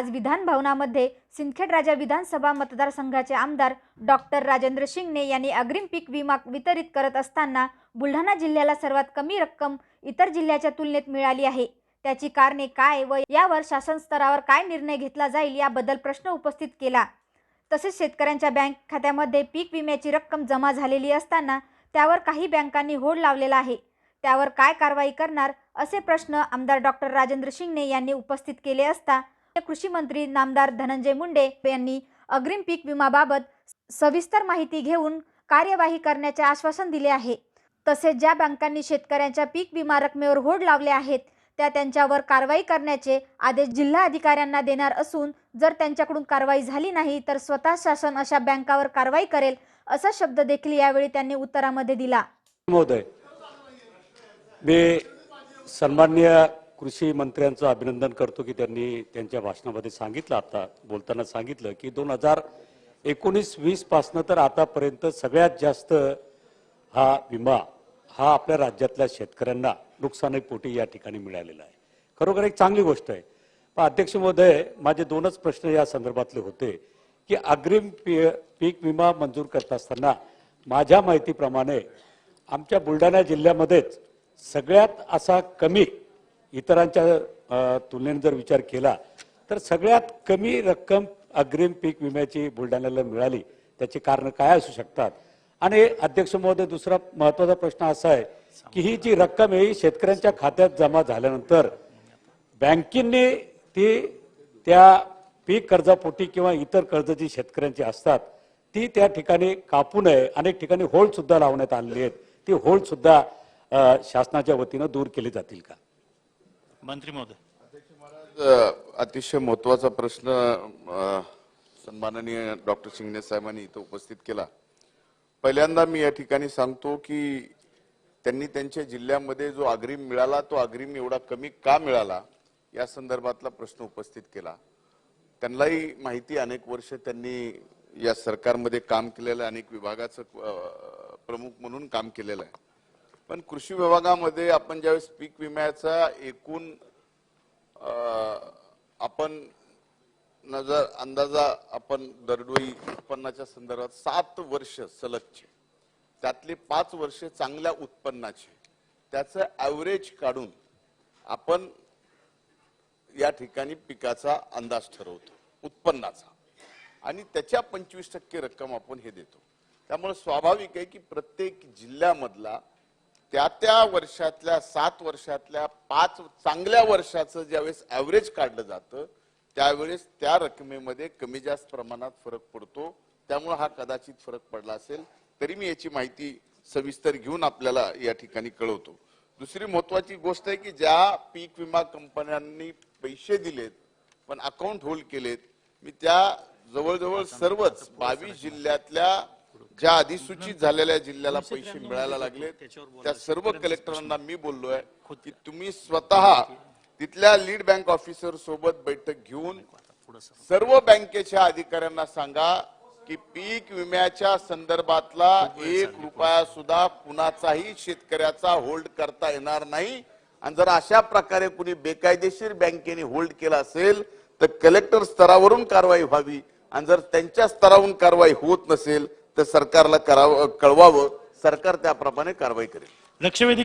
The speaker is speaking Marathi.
आज विधान भवनामध्ये सिंदखेड राजा विधानसभा मतदारसंघाचे आमदार डॉक्टर राजेंद्र शिंगणे यांनी अग्रिम पीक विमा वितरित करत असताना बुलढाणा जिल्ह्याला सर्वात कमी रक्कम इतर जिल्ह्याच्या तुलनेत मिळाली आहे. त्याची कारणे काय व यावर शासन स्तरावर काय निर्णय घेतला जाईल याबद्दल प्रश्न उपस्थित केला. तसेच शेतकऱ्यांच्या बँक खात्यामध्ये पीक विम्याची रक्कम जमा झालेली असताना त्यावर काही बँकांनी होड लावलेला आहे. त्यावर काय कारवाई करणार असे प्रश्न आमदार डॉक्टर राजेंद्र शिंगणे यांनी उपस्थित केले असता कृषी मंत्री नामदार धनंजय मुंडे यांनी अग्रिम पीक विमाबाबत सविस्तर माहिती घेऊन कार्यवाही करण्याचे आश्वासन दिले आहे. तसेच ज्या बँकांनी शेतकऱ्यांच्या पीक विमा रकमेवर होड लावले आहेत त्या त्यांच्यावर कारवाई करण्याचे आदेश जिल्हा अधिकाऱ्यांना देणार असून जर त्यांच्याकडून कारवाई झाली नाही तर स्वतः शासन अशा बँकावर कारवाई करेल असा शब्द देखील यावेळी त्यांनी उत्तरामध्ये दिला. महोदय मी सन्माननीय कृषी मंत्र्यांचं अभिनंदन करतो की त्यांनी त्यांच्या भाषणामध्ये सांगितलं आता बोलताना सांगितलं की दोन हजार एकोणीस वीस पासनं तर आतापर्यंत सगळ्यात जास्त हा विमा हा आपल्या राज्यातल्या शेतकऱ्यांना नुकसानीपोटी या ठिकाणी मिळालेला आहे. खरोखर एक चांगली गोष्ट आहे. पण अध्यक्ष महोदय माझे दोनच प्रश्न या संदर्भातले होते की अग्रिम पी- पीक विमा मंजूर करत असताना माझ्या माहितीप्रमाणे आमच्या बुलढाणा जिल्ह्यामध्येच सगळ्यात असा कमी इतरांच्या तुलनेने जर विचार केला तर सगळ्यात कमी रक्कम अग्रिम पीक विम्याची बुलढाण्याला मिळाली. त्याची कारण काय असू शकतात? आणि अध्यक्ष महोदय दुसरा महत्त्वाचा प्रश्न असा आहे की ही जी रक्कम आहे ही शेतकऱ्यांच्या खात्यात जमा झाल्यानंतर बँकेने ती त्या पीक कर्जापोटी किंवा इतर कर्ज जी शेतकऱ्यांची असतात ती त्या ठिकाणी कापू नये. अनेक ठिकाणी होल्ड सुद्धा लावण्यात आलेली आहेत. ती होल्ड सुद्धा शासनाच्या वतीनं दूर केली जातील का? मंत्री महोदय. अतिशय महत्त्वाचा प्रश्न सन्माननीय डॉक्टर शिंगणे साहेबांनी इथं उपस्थित केला. पहिल्यांदा मी या ठिकाणी सांगतो की त्यांनी त्यांच्या जिल्ह्यामध्ये जो अग्रिम मिळाला तो अग्रिम एवढा कमी का मिळाला या संदर्भातला प्रश्न उपस्थित केला. त्यांनाही माहिती अनेक वर्ष त्यांनी या सरकारमध्ये काम केलेलं आहे अनेक विभागाचं प्रमुख म्हणून काम केलेलं आहे. पण कृषी विभागामध्ये आपण ज्यावेळेस पीक विम्याचा एकूण आपण नजर अंदाजा आपण दरडोई उत्पन्नाच्या संदर्भात सात वर्ष सलगचे त्यातले पाच वर्ष चांगल्या उत्पन्नाचे. त्याचं ॲव्हरेज काढून आपण या ठिकाणी पिकाचा अंदाज ठरवतो उत्पन्नाचा. आणि त्याच्या पंचवीस टक्के रक्कम आपण हे देतो. त्यामुळे स्वाभाविक आहे की प्रत्येक जिल्ह्यामधला त्या त्या वर्षातल्या सात वर्षातल्या पाच चांगल्या वर्षाचं ज्यावेळेस ॲव्हरेज काढलं जातं त्यावेळेस त्या रकमेमध्ये कमी जास्त प्रमाणात फरक पडतो. त्यामुळे हा कदाचित फरक पडला असेल तरी मी याची माहिती सविस्तर घेऊन आपल्याला या ठिकाणी कळवतो. दुसरी महत्वाची गोष्ट आहे की ज्या पीक विमा कंपन्यांनी पैसे दिलेत पण अकाउंट होल्ड केलेत मी त्या जवळजवळ सर्वच बावीस जिल्ह्यातल्या ज्या अधिसूचित झालेल्या जिल्ह्याला पैसे मिळायला लागले त्या सर्व कलेक्टरांना मी बोललोय की तुम्ही स्वतः तिथल्या लीड बँक ऑफिसर सोबत बैठक घेऊन सर्व बँकेच्या अधिकाऱ्यांना सांगा की पीक विम्याच्या संदर्भातला एक रुपया सुद्धा कुणाचाही शेतकऱ्याचा होल्ड करता येणार नाही. आणि जर अशा प्रकारे कुणी बेकायदेशीर बँकेने होल्ड केला असेल तर कलेक्टर स्तरावरून कारवाई व्हावी. आणि जर त्यांच्या स्तरावरून कारवाई होत नसेल तर सरकारला करावं कळवावं सरकार त्याप्रमाणे कारवाई करेल. लक्षवेधी